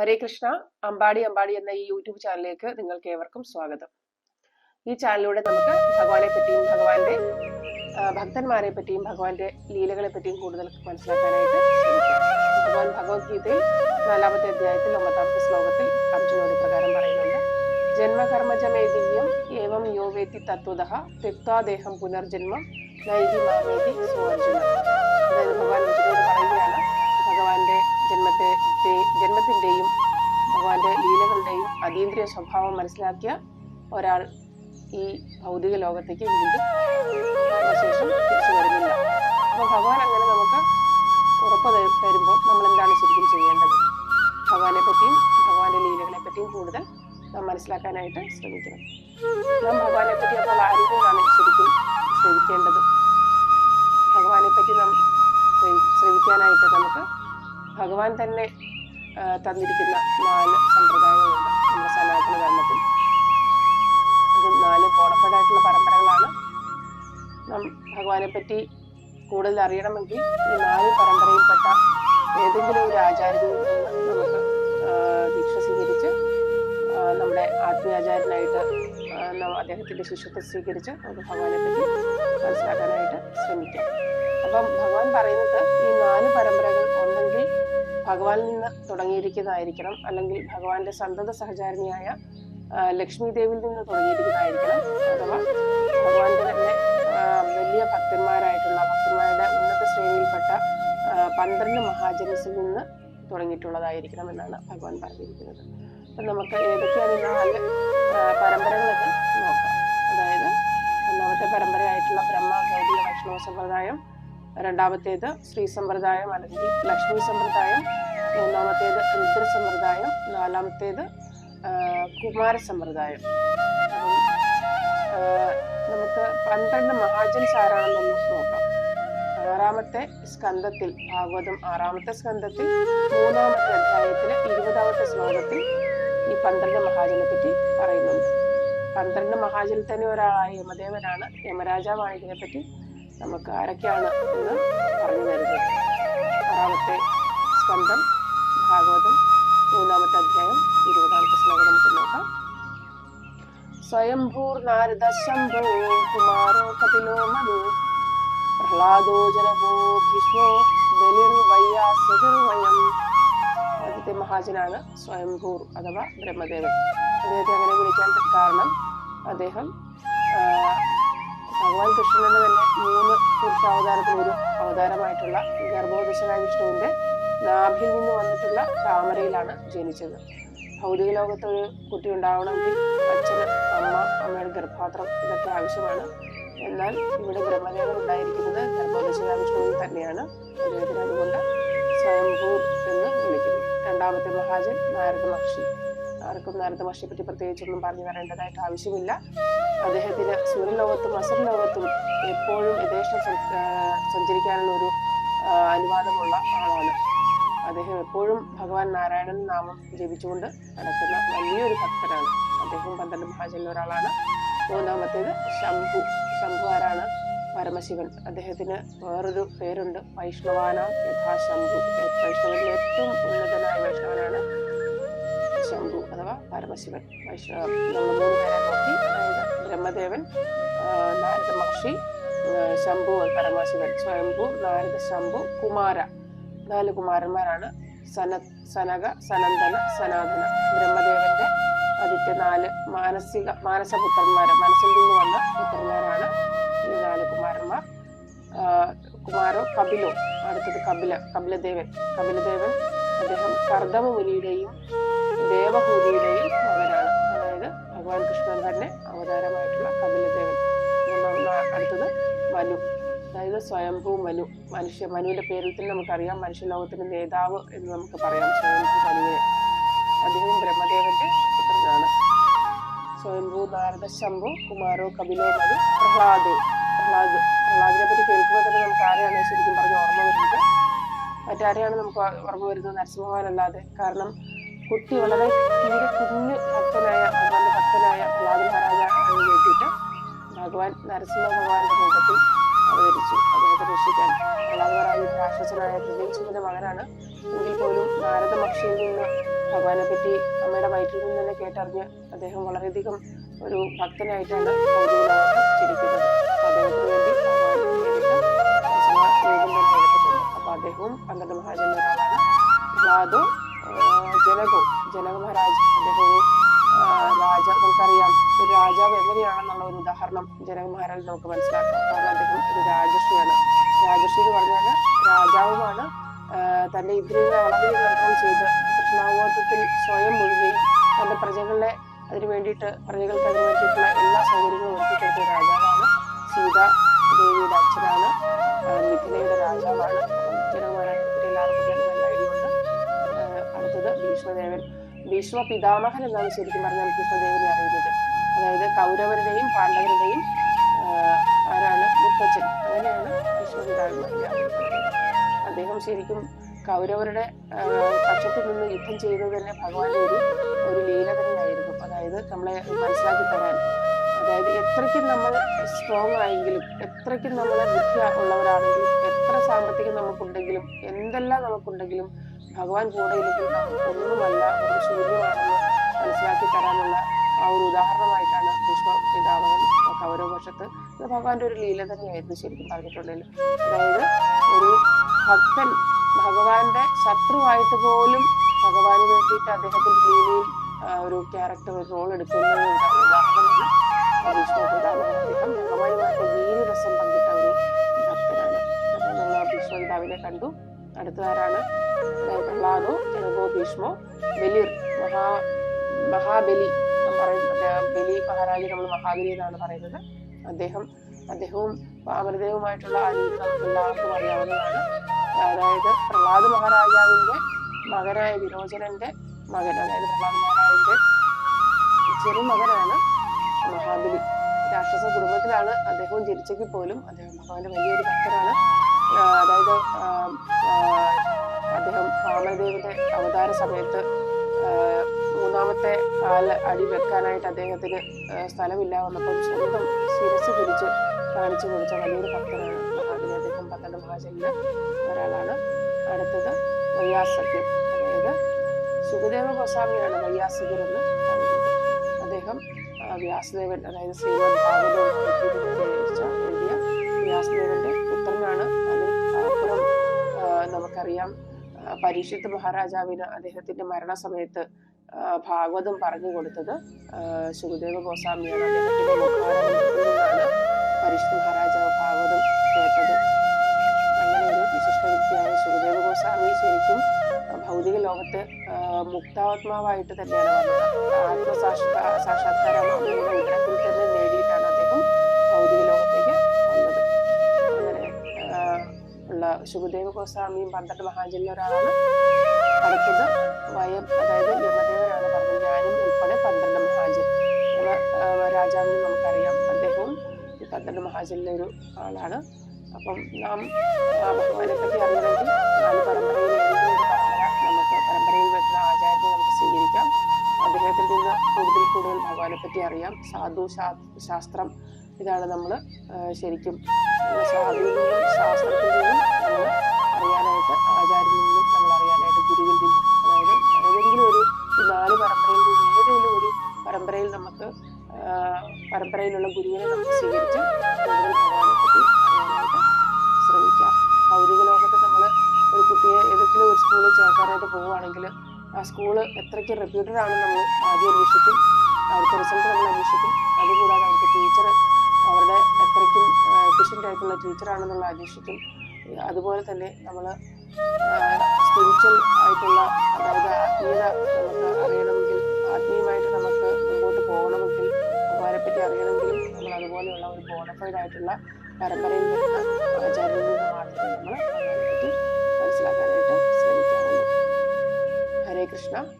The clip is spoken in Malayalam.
ഹരേ കൃഷ്ണ അമ്പാടി അമ്പാടി എന്ന ഈ യൂട്യൂബ് ചാനലിലേക്ക് നിങ്ങൾക്ക് ഏവർക്കും സ്വാഗതം. ഈ ചാനലിലൂടെ നമുക്ക് ഭഗവാനെ പറ്റിയും ഭഗവാന്റെ ഭക്തന്മാരെ പറ്റിയും ഭഗവാന്റെ ലീലകളെ പറ്റിയും കൂടുതൽ മനസ്സിലാക്കാനായിട്ട് ശ്രമിക്കാം. ഭഗവാൻ ഭഗവത്ഗീതയിൽ നാലാമത്തെ അധ്യായത്തിൽ ഒമ്പതാമത്തെ ശ്ലോകത്തിൽ അർജുനോട് പ്രകാരം പറയുന്നുണ്ട്. ജന്മകർമ്മജമേദിവ്യം ഏവം യോ വേത്തി തത്വത തെക്വാദേഹം പുനർജന്മം നൈതി അതായത് ഭഗവാൻ അർജുനോട് പറയുകയാണ് ഭഗവാന്റെ ജന്മത്തെ ജന്മത്തിന്റെയും ഭഗവാന്റെ ലീലകളുടെയും അതീന്ദ്രിയ സ്വഭാവം മനസ്സിലാക്കിയ ഒരാൾ ഈ ഭൗതിക ലോകത്തേക്ക് വീണ്ടും ശേഷം തിരിച്ചു വരുന്നില്ല. അപ്പോൾ ഭഗവാൻ അങ്ങനെ നമുക്ക് ഉറപ്പ് തരു- തരുമ്പോൾ നമ്മൾ എന്താണ് ശരിക്കും ചെയ്യേണ്ടത്? ഭഗവാനെ പറ്റിയും ഭഗവാന്റെ ലീലകളെ പറ്റിയും കൂടുതൽ നാം മനസ്സിലാക്കാനായിട്ട് ശ്രമിക്കണം. നാം ഭഗവാനെ പറ്റി അപ്പോൾ ആരോഗ്യമാണ് ശരിക്കും ശ്രമിക്കേണ്ടത് ഭഗവാനെ പറ്റി നാം ശ്രമിക്കാനായിട്ട് നമുക്ക് ഭഗവാൻ തന്നെ തന്നിരിക്കുന്ന നാല് സമ്പ്രദായങ്ങളുണ്ട് നമ്മുടെ സനാതന ധർമ്മത്തിൽ. അത് നാല് ബോണഫൈഡ് പരമ്പരകളാണ്. നാം ഭഗവാനെ പറ്റി കൂടുതൽ അറിയണമെങ്കിൽ ഈ നാല് പരമ്പരയിൽപ്പെട്ട ഏതെങ്കിലും ഒരു ആചാര്യനിൽ നിന്ന് നമുക്ക് ദീക്ഷ സ്വീകരിച്ച് നമ്മുടെ ആത്മീയാചാര്യനായിട്ട് അദ്ദേഹത്തിന്റെ ശിഷ്യത്വം സ്വീകരിച്ച് നമുക്ക് ഭഗവാനെ പറ്റി മനസ്സിലാക്കാനായിട്ട് ശ്രമിക്കാം. അപ്പം ഭഗവാൻ പറയുന്നത് ഈ നാല് പരമ്പരകൾ ഒന്നെങ്കിൽ ഭഗവാനിൽ നിന്ന് തുടങ്ങിയിരിക്കുന്നതായിരിക്കണം അല്ലെങ്കിൽ ഭഗവാന്റെ സന്തത സഹചാരിണിയായ ലക്ഷ്മി ദേവിയിൽ നിന്ന് തുടങ്ങിയിരിക്കുന്നതായിരിക്കണം അഥവാ ഭഗവാന്റെ തന്നെ വലിയ ഭക്തന്മാരായിട്ടുള്ള ഭക്തന്മാരുടെ ഉന്നത ശ്രേണിയിൽപ്പെട്ട പന്ത്രണ്ട് മഹാജനസിൽ നിന്ന് തുടങ്ങിയിട്ടുള്ളതായിരിക്കണം എന്നാണ് ഭഗവാൻ പറഞ്ഞിരിക്കുന്നത്. അപ്പം നമുക്ക് ഏതൊക്കെയാണ് നാല് പരമ്പരകളൊക്കെ? ഒന്നാമത്തെ പരമ്പരയായിട്ടുള്ള ബ്രഹ്മ ഗൗഡിയ വൈഷ്ണവ സമ്പ്രദായം. രണ്ടാമത്തേത് ശ്രീ സമ്പ്രദായം അല്ലെങ്കിൽ ലക്ഷ്മി സമ്പ്രദായം. മൂന്നാമത്തേത് രുദ്ര സമ്പ്രദായം. നാലാമത്തേത് കുമാര സമ്പ്രദായം. നമുക്ക് പന്ത്രണ്ട് മഹാജൻസ് ആരാണെന്നൊന്ന് നോക്കാം. ആറാമത്തെ സ്കന്ധത്തിൽ ഭാഗവതം ആറാമത്തെ സ്കന്ധത്തിൽ മൂന്നാമത്തെ അധ്യായത്തിലെ ഇരുപതാമത്തെ ശ്ലോകത്തിൽ ഈ പന്ത്രണ്ട് മഹാജനെ പറ്റി പറയുന്നുണ്ട്. പന്ത്രണ്ട് മഹാജനിൽ തന്നെ ഒരാളായ യമദേവനാണ്. യമരാജാവാണ് ഇതിനെപ്പറ്റി നമുക്ക് ആരൊക്കെയാണ് എന്ന് പറഞ്ഞു തരുന്നത്. ആറാമത്തെ സ്കന്ധം ഭാഗവതം മൂന്നാമത്തെ അധ്യായം ഇരുപതാമത്തെ ശ്ലോകം നമുക്ക് നോക്കാം. സ്വയംഭൂർ നാരദ ശംഭോ കുമാരോ കപിലോ മനു പ്രഹ്ലാദോ ജനകോ ഭീഷ്മോ ബലിർ വയ്യാസുർവയം ആദ്യത്തെ മഹാജനാണ് സ്വയംഭൂർ അഥവാ ബ്രഹ്മദേവൻ. അദ്ദേഹത്തെ അങ്ങനെ വിളിക്കാൻ കാരണം അദ്ദേഹം ഭഗവാൻ കൃഷ്ണന്റെ തന്നെ മൂന്ന് പുരുഷാവതാരത്തിൽ ഒരു അവതാരമായിട്ടുള്ള ഗർഭോദശനായ വിഷ്ണുവിന്റെ നാഭിൽ നിന്ന് വന്നിട്ടുള്ള താമരയിലാണ് ജനിച്ചത്. ഭൗതിക ലോകത്ത് ഒരു കുട്ടി ഉണ്ടാവണമെങ്കിൽ അച്ഛന് അമ്മ അമ്മയുടെ ഗർഭപാത്രം ഇതൊക്കെ ആവശ്യമാണ്. എന്നാൽ ഇവിടെ ബ്രഹ്മദേവൻ ഉണ്ടായിരിക്കുന്നത് ഗർഭോദശനായ വിഷ്ണുവിൽ തന്നെയാണ്. അതുകൊണ്ട് സ്വയംഭൂർ എന്ന് വിളിക്കുന്നു. രണ്ടാമത്തെ മഹാജൻ നാരദ മഹർഷി. ആർക്കും നാരദ മഹർഷിയെ പറ്റി പ്രത്യേകിച്ചൊന്നും പറഞ്ഞു തരേണ്ടതായിട്ട് ആവശ്യമില്ല. അദ്ദേഹത്തിന് സൂര്യലോകത്തും അസുരലോകത്തും എപ്പോഴും യഥേഷ്ടം സഞ്ച- സഞ്ചരിക്കാനുള്ള ഒരു അനുവാദമുള്ള ആളാണ്. അദ്ദേഹം എപ്പോഴും ഭഗവാൻ നാരായണൻ നാമം ജപിച്ചുകൊണ്ട് നടക്കുന്ന വലിയൊരു ഭക്തനാണ്. അദ്ദേഹം പന്ത്രണ്ട് മഹാജനിൽ ഒരാളാണ് മൂന്നാമത്തേത് ശംഭു. ശംഭു ആരാണ്? പരമശിവൻ. അദ്ദേഹത്തിന് വേറൊരു പേരുണ്ട്. വൈഷ്ണവാന യഥാശംഭു. വൈഷ്ണവനിൽ ഏറ്റവും ഉന്നതനായ വൈഷ്ണവനാണ് ശംഭു അഥവാ പരമശിവൻ. വൈഷ്ണവ മൂന്ന് പേരെ നോക്കി. അതായത് ബ്രഹ്മദേവൻ നാരദ മഹർഷി ശംഭു പരമശിവൻ. സ്വയംഭു നാരദ ശംഭു കുമാര. നാല് കുമാരന്മാരാണ്. സന സനക സനന്ദന സനാതന. ബ്രഹ്മദേവന്റെ ആദ്യത്തെ നാല് മാനസിക മാനസപുത്രന്മാരെ മനസ്സിൽ നിന്ന് വന്ന പുത്രന്മാരാണ് ഈ നാല് കുമാരന്മാർ. കുമാരോ കപിലോ അടുത്തത് കപില കപിലദേവൻ. കപിലദേവൻ അദ്ദേഹം കർദമ മുനിയുടെയും ദേവഹൂതിയുടെയും മകനാണ്. അതായത് ഭഗവാൻ കൃഷ്ണൻ തന്നെ അവതാരമായിട്ടുള്ള കപിലദേവൻ. അടുത്തത് മനു. അതായത് സ്വയംഭൂ മനു. മനുഷ്യ മനുവിന്റെ പേരിൽ തന്നെ നമുക്കറിയാം. മനുഷ്യലോകത്തിന്റെ നേതാവ് എന്ന് നമുക്ക് പറയാം. സ്വയംഭൂ മനുവിനെ. അദ്ദേഹം ബ്രഹ്മദേവന്റെ പുത്രനാണ് സ്വയംഭൂ നാരദ ശംഭു കുമാരോ കപിലോ മതി പ്രഹ്ലാദ്. പ്രഹ്ലാദ്. പ്രഹ്ലാദിനെ പറ്റി കേൾക്കുമ്പോൾ തന്നെ നമുക്ക് ആരെയാണ് ശരിക്കും പറഞ്ഞ് ഓർമ്മ വരുന്നത്? മറ്റാരെയാണ് നമുക്ക് ഓർമ്മ വരുന്നത് നരസിംഹവാൻ അല്ലാതെ? കാരണം കുട്ടി വളരെ തീരെ കുഞ്ഞു ഭക്തനായ ഭഗവാന്റെ ഭക്തനായ പ്രഹ്ലാദ് എന്ന് കേട്ടിട്ട് ഭഗവാൻ നരസിംഹ ഭഗവാന്റെ രൂപത്തിൽ അവതരിച്ചു. അദ്ദേഹത്തെ രക്ഷിക്കാൻ. പ്രഹ്ലാദ് മഹാരാജ രാക്ഷസനായ ത്രിവേശിന്റെ മകനാണ്. എങ്കിൽ പോലും നാരദ മക്ഷിയിൽ നിന്ന് ഭഗവാനെ പറ്റി അമ്മയുടെ വയറ്റിൽ നിന്ന് തന്നെ കേട്ടറിഞ്ഞ് അദ്ദേഹം വളരെയധികം ഒരു ഭക്തനായിട്ടാണ് ചിരിക്കുന്നത്. അദ്ദേഹവും പന്ത്രണ്ട് മഹാജനിൽ ഒരാളാണ് ജനകോ ജനക മഹാരാജ് അദ്ദേഹം രാജ നമുക്കറിയാം ഒരു രാജാവ് എങ്ങനെയാണെന്നുള്ള ഒരു ഉദാഹരണം ജനക മഹാരാജ് നമുക്ക് മനസ്സിലാക്കാം. കാരണം അദ്ദേഹം ഒരു രാജശ്രീയാണ് രാജശ്രീ എന്ന് പറഞ്ഞാൽ രാജാവുമാണ് തന്റെ ഇന്ദ്രിയങ്ങളെ കൺട്രോൾ ചെയ്ത് കൃഷ്ണാവബോധത്തിൽ സ്വയം മുഴുകി തന്റെ പ്രജകളെ അതിനു വേണ്ടിയിട്ട് പ്രജകൾക്ക് അതിനു വേണ്ടിയിട്ടുള്ള എല്ലാ സൗകര്യങ്ങളും ഒരുക്കിക്കൊടുത്ത രാജാവാണ് സീത ദേവിയുടെ അച്ഛനാണ്. മിഥിലയുടെ രാജാവാണ്. ആ, അടുത്തത് ഭീഷ്മദേവൻ. ഭീഷ്മ പിതാമഹൻ എന്നാണ് ശരിക്കും പറഞ്ഞാൽ ഭീഷ്മദേവനെ അറിയുന്നത്. അതായത് കൗരവരുടെയും പാണ്ഡവരുടെയും ആരാണ്? മുത്തച്ഛൻ. അങ്ങനെയാണ് ഭീഷ്മ പിതാമഹൻ അദ്ദേഹം ശരിക്കും കൗരവരുടെ പക്ഷത്തിൽ നിന്ന് യുദ്ധം ചെയ്തത് തന്നെ ഭഗവാന്റെ ഒരു ഒരു ലീല തന്നെയായിരുന്നു. അതായത് നമ്മളെ മനസ്സിലാക്കി തരാൻ. അതായത് എത്രയ്ക്കും നമ്മൾ സ്ട്രോങ് ആയെങ്കിലും എത്രയ്ക്കും നമ്മൾ ബുദ്ധി ഉള്ളവരാണെങ്കിലും എത്ര സാമ്പത്തികം നമുക്കുണ്ടെങ്കിലും എന്തെല്ലാം നമുക്കുണ്ടെങ്കിലും ഭഗവാൻ കൂടെ ഇല്ലെങ്കിൽ ഒന്നുമല്ല ഒരു ശൂന്യമാണെന്ന് മനസ്സിലാക്കി തരാനുള്ള ആ ഒരു ഉദാഹരണമായിട്ടാണ് വിശ്വ പിതാമഹൻ കൗരവപക്ഷത്ത് ഇത് ഭഗവാന്റെ ഒരു ലീല തന്നെയായിരുന്നു ശരിക്കും പറഞ്ഞിട്ടുണ്ടെങ്കിൽ അതായത് ഒരു ഭക്തൻ ഭഗവാന്റെ ശത്രുവായിട്ട് പോലും ഭഗവാന് വേണ്ടിയിട്ട് അദ്ദേഹത്തിന്റെ ലീലയിൽ ഒരു ക്യാരക്ടർ റോൾ എടുക്കുന്ന ഉദാഹരണമാണ് ഭീഷ്മ പിതാമഹൻ അദ്ദേഹം ഭഗവാനുമായിട്ട് വീരരസം പങ്കിട്ട ഒരു ഭക്തനാണ്. അപ്പൊ നമ്മൾ ഭീഷ്മ പിതാവിനെ കണ്ടു. അടുത്തതാരാണ്? പ്രഹ്ലാദോ ജനകോ ഭീഷ്മോ ബലിർ മഹാ മഹാബലി പറയുന്നത് ബലി മഹാരാജ് നമ്മൾ മഹാബലി എന്നാണ് പറയുന്നത്. അദ്ദേഹം അദ്ദേഹവും വാമനദേവുമായിട്ടുള്ള ആ രീതി നമുക്ക് എല്ലാവർക്കും അറിയാവുന്നതാണ്. അതായത് പ്രഹ്ലാദ് മഹാരാജാവിന്റെ മകനായ വിരോചനന്റെ മകൻ അതായത് പ്രഹ്ലാദ് മഹാരാജന്റെ ചെറുമകനാണ് മഹാബലി. രാക്ഷസ കുടുംബത്തിലാണ് അദ്ദേഹവും ജനിച്ചെങ്കിൽ പോലും അദ്ദേഹം ഭഗവാന്റെ വലിയൊരു ഭക്തനാണ്. അതായത് അദ്ദേഹം വാമനദേവന്റെ അവതാര സമയത്ത് മൂന്നാമത്തെ കാൽ അടി വെക്കാനായിട്ട് അദ്ദേഹത്തിന് സ്ഥലമില്ല. വന്നപ്പം സ്വന്തം ശിരസ് പിടിച്ച് കാണിച്ചു കൊടുത്ത വലിയൊരു ഭക്തനാണ് മഹാബലി. അദ്ദേഹം പന്ത്രണ്ട് ഒരാളാണ് അടുത്തത് വയ്യാസഖ്യം അതായത് സുഖദേവ ഗോസ്വാമിയാണ് വയ്യാസകർ എന്ന് പറയുന്നത്. അദ്ദേഹം വ്യാസദേവൻ അതായത് ശ്രീമദ് വ്യാസദേവന്റെ പുത്രനാണ്. അതിൽ അപ്പുറം നമുക്കറിയാം പരീക്ഷത്ത് മഹാരാജാവിന് അദ്ദേഹത്തിന്റെ മരണസമയത്ത് ഭാഗവതം പറഞ്ഞു കൊടുത്തത് സുഖദേവ ഗോസ്വാമിയാണ്. അദ്ദേഹത്തിന്റെ പരീക്ഷത്ത് മഹാരാജാവ് ഭാഗവതം കേട്ടത്. വിശിഷ്ട വ്യക്തിയായ സുഖദേവ ഗോസ്വാമി ശരിക്കും ഭൗതിക ലോകത്ത് മുക്താത്മാവായിട്ട് തന്നെയാണ് വന്നത്. ആത്മസാക്ഷാ സാക്ഷാത്കാരം അമ്മയുടെ ഉദരത്തിൽ തന്നെ നേടിയിട്ടാണ് അദ്ദേഹം ഭൗതിക ലോകത്തേക്ക് വന്നത്. അങ്ങനെ ഉള്ള സുഖദേവ ഗോസ്വാമിയും പന്ത്രണ്ട് മഹാജനിൽ ഒരാളാണ് അടുത്തത് വയം അതായത് യമദേവനാണ് പറഞ്ഞത്. ഞാനും ഉൾപ്പെടെ പന്ത്രണ്ട് മഹാജൻ. യമ രാജാവിനെ നമുക്കറിയാം. അദ്ദേഹവും പന്ത്രണ്ട് മഹാജനിലെ ഒരു ആളാണ്. അപ്പം നാം ആ ഭഗവാനെ പറ്റി അറിയണമെങ്കിൽ നാല് പരമ്പരയിൽ നമുക്ക് പരമ്പരയിൽ വരുന്ന ആചാര്യനെ നമുക്ക് സ്വീകരിക്കാം. അദ്ദേഹത്തിൽ നിന്ന് കൂടുതൽ കൂടുതൽ ഭഗവാനെ പറ്റി അറിയാം. സാധു ശാസ്ത്രം ഇതാണ് നമ്മൾ ശരിക്കും സാധു ശാസ്ത്രത്തിൽ നിന്നും ചേർക്കാനായിട്ട് പോവുകയാണെങ്കിൽ ആ സ്കൂൾ എത്രയ്ക്ക് റെപ്യൂട്ടഡ് ആണെന്ന് നമ്മൾ ആദ്യം അന്വേഷിക്കും. അവിടുത്തെ റിസൾട്ട് നമ്മൾ അന്വേഷിക്കും. അതുകൂടാതെ അവിടുത്തെ ടീച്ചർ അവരുടെ എത്രയ്ക്കും എഫിഷ്യന്റ് ആയിട്ടുള്ള ടീച്ചറാണെന്നുള്ള അന്വേഷിക്കും. അതുപോലെ തന്നെ നമ്മൾ സ്പിരിച്വൽ ആയിട്ടുള്ള അതായത് ആത്മീയത നമുക്ക് അറിയണമെങ്കിൽ ആത്മീയമായിട്ട് നമുക്ക് മുമ്പോട്ട് പോകണമെങ്കിൽ അവരെപ്പറ്റി അറിയണമെങ്കിൽ നമ്മൾ അതുപോലെയുള്ള ഒരു ബോണഫൈഡ് ആയിട്ടുള്ള പരമ്പരയിൽ വരുന്ന ആചാര്യങ്ങളിൽ നിന്ന് മാത്രമേ നമ്മൾ അതിനെപ്പറ്റി മനസ്സിലാക്കാനായിട്ട് ശ്രമിക്കാവുള്ളൂ ഹരേ കൃഷ്ണ